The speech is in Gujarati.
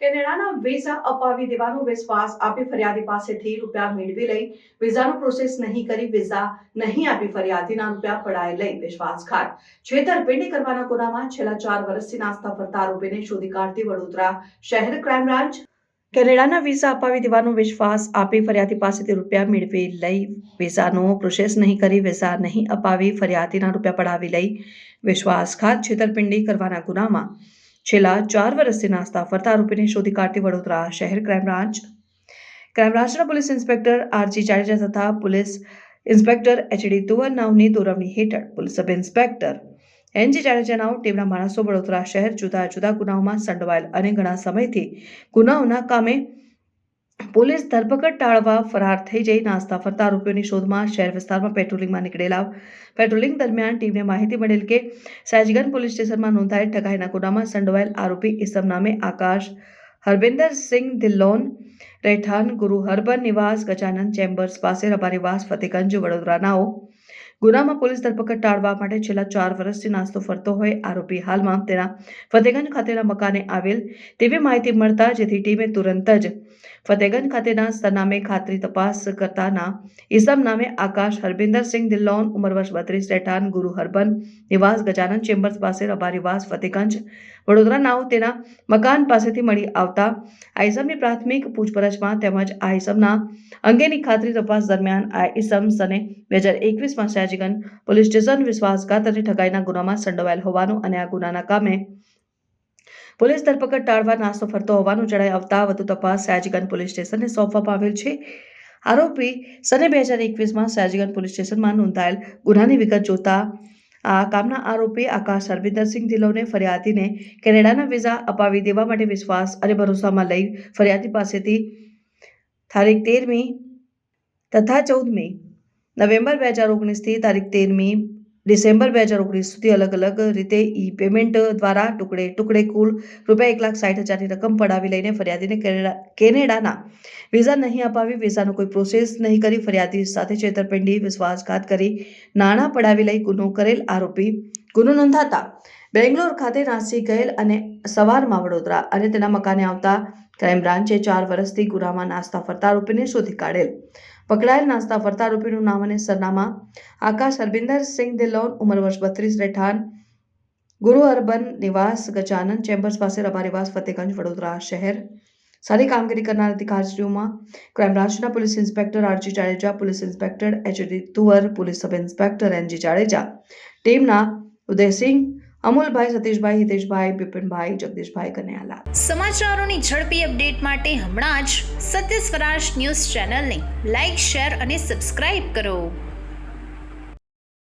વિઝા અપાવી દેવાનો વિશ્વાસ આપી ફરિયાદી પાસેથી રૂપિયા મેળવી લઈ, વિઝાનો પ્રોસેસ નહીં કરી, વિઝા નહીં આપી ફરિયાદીના રૂપિયા પડાય લઈ વિશ્વાસઘાત છેતરપિંડી કરવાના ગુનામાં છેલ્લા ચાર વર્ષથી નાસ્તા ફરતા આરોપીને શોધી કાઢતી વડોદરા શહેર ક્રાઇમ બ્રાન્ચ. કેનેડાના વિઝા અપાવી દેવાનો વિશ્વાસ આપી ફરિયાદી પાસેથી રૂપિયા મેળવી લઈ, વિઝાનો પ્રોસેસ નહીં કરી, વિઝા નહીં અપાવી ફરિયાદીના રૂપિયા પડાવી લઈ વિશ્વાસઘાત છેતરપિંડી કરવાના ગુનામાં છેલ્લા ચાર વર્ષથી નાસ્તા ફરતા આરોપીને શોધી કાઢતી વડોદરા શહેર ક્રાઇમ બ્રાન્ચ. ક્રાઇમ બ્રાન્ચના police inspector R G Jadeja તથા police inspector H D Tuvar નાવની દોરવણી હેઠળ police sub inspector N G Jadeja નાવ ટીમના માણસો વડોદરા શહેર જુદા જુદા ગુનાઓમાં સંડોવાયેલ અને ઘણા સમયથી ગુનાઓના કામે પોલીસ ધરપકડ ટાળવા ફરાર થઈ જઈ નાસ્તા ફરતા આરોપીઓની શોધમાં શહેર વિસ્તારમાં પેટ્રોલિંગમાં નીકળેલા. પેટ્રોલિંગ દરમિયાન ટીમને માહિતી મળેલ કે સાજગંજ પોલીસ સ્ટેશનમાં નોંધાયેલ ઠગાઈના ગુનામાં સંડોવાયેલ આરોપી ઇસમ નામે આકાશ હરવિંદર સિંહ દિલ્લોન ગુરુ હરબન નિવાસ, ગજાનંદ ચેમ્બર્સ પાસે રબારીવાસ ફતેગંજ વડોદરાનાઓ ગુનામાં પોલીસ ધરપકડ ટાળવા માટે છેલ્લા ચાર વર્ષથી નાસ્તો ફરતો હોય આરોપી હાલમાં તેના ફતેગંજ ખાતેના મકાને આવેલ તેવી માહિતી મળતા જેથી ટીમે તુરંત જ ફતેગંજ ખાતેના સરનામે ખાતરી તપાસ કરતાના ઈસમ નામે આકાશ હરબિંદરસિંહ દિલ્લોન ઉંમર વર્ષ બત્રીસ, રહેઠાણ ગુરુ હરબન નિવાસ ગજાનંદ ચેમ્બર્સ પાસે રબારીવાસ ફતેગંજ. વડોદરા નાવ તેના મકાન પાસેથી મળી આવતા આ ઇસમની પ્રાથમિક પૂછપરછમાં તેમજ આ ઇસમના અંગેની ખાતરી તપાસ દરમિયાન આ ઈસમ સને બે હજાર એકવીસમાં સયાજીગંજ પોલીસ સ્ટેશન વિશ્વાસઘાત અને ઠગાઈના ગુનામાં સંડોવાયેલ હોવાનું અને આ ગુનાના કામે પોલીસ ધરપકડ ટાળવા નાસ્તો ફરતો હોવાનું જણાઈ આવતા વધુ તપાસ સયાજીગંજ પોલીસ સ્ટેશનને સોંપવામાં આવેલ છે. આરોપી સને બે હજાર એકવીસમાં સયાજીગંજ પોલીસ સ્ટેશનમાં નોંધાયેલ ગુનાની વિગત જોતા આ કામના આરોપી આકાશ હરવિંદરસિંહ ધિલોને ફરિયાદીને કેનેડાના વિઝા અપાવી દેવા માટે વિશ્વાસ અને ભરોસામાં લઈ ફરિયાદી પાસેથી તારીખ તેરમી તથા ચૌદમી નવેમ્બર બે હજાર ઓગણીસથી તારીખ તેરમી ડિસેમ્બર બે હજાર ઓગણીસ સુધી અલગ અલગ રીતે ઈ પેમેન્ટ દ્વારા ટુકડે ટુકડે કુલ રૂપિયા એક લાખ સાઠ હજારની રકમ પડાવી લઈને ફરિયાદીને કેનેડા, કેનેડાના વિઝા નહીં અપાવી, વિઝાનો કોઈ પ્રોસેસ નહીં કરી, ફરિયાદી સાથે છેતરપિંડી, વિશ્વાસઘાત કરી, નાણાં પડાવી લઈ ગુનો કરેલ આરોપી ગુનો નોંધાતા બેંગ્લોર ખાતે નાસી ગયેલ અને સવારમાં વડોદરા અને તેના મકાને આવતા ક્રાઇમ બ્રાન્ચે ચાર વર્ષથી ગુનામાં નાસ્તા ફરતા આરોપીને શોધી કાઢેલ. પકડાયેલ નાસ્તા ફરતા આરોપીનું નામ અને સરનામા આકાશ હરબિંદર સિંહ દિલોન, ઉંમર વર્ષ બત્રીસ, રહેઠાણ, ગુરુ અર્બન નિવાસ, ગજાનંદ ચેમ્બર્સ પાસે રબારીવાસ ફતેગંજ, વડોદરા શહેર. સારી કામગીરી કરનાર અધિકારીઓમાં ક્રાઇમ બ્રાન્ચના police inspector R G Jadeja, police inspector H D Tuvar, police sub inspector N G Jadeja. ટીમના ઉદયસિંહ અમુલભાઈ, સતીશભાઈ, હિતેશભાઈ, બિપિનભાઈ, જગદીશભાઈ કન્યાલા સમાચારોની ઝડપી અપડેટ માટે હમણાં જ સત્ય સ્વરાજ ન્યૂઝ ચેનલને લાઇક શેર અને સબસ્ક્રાઇબ કરો.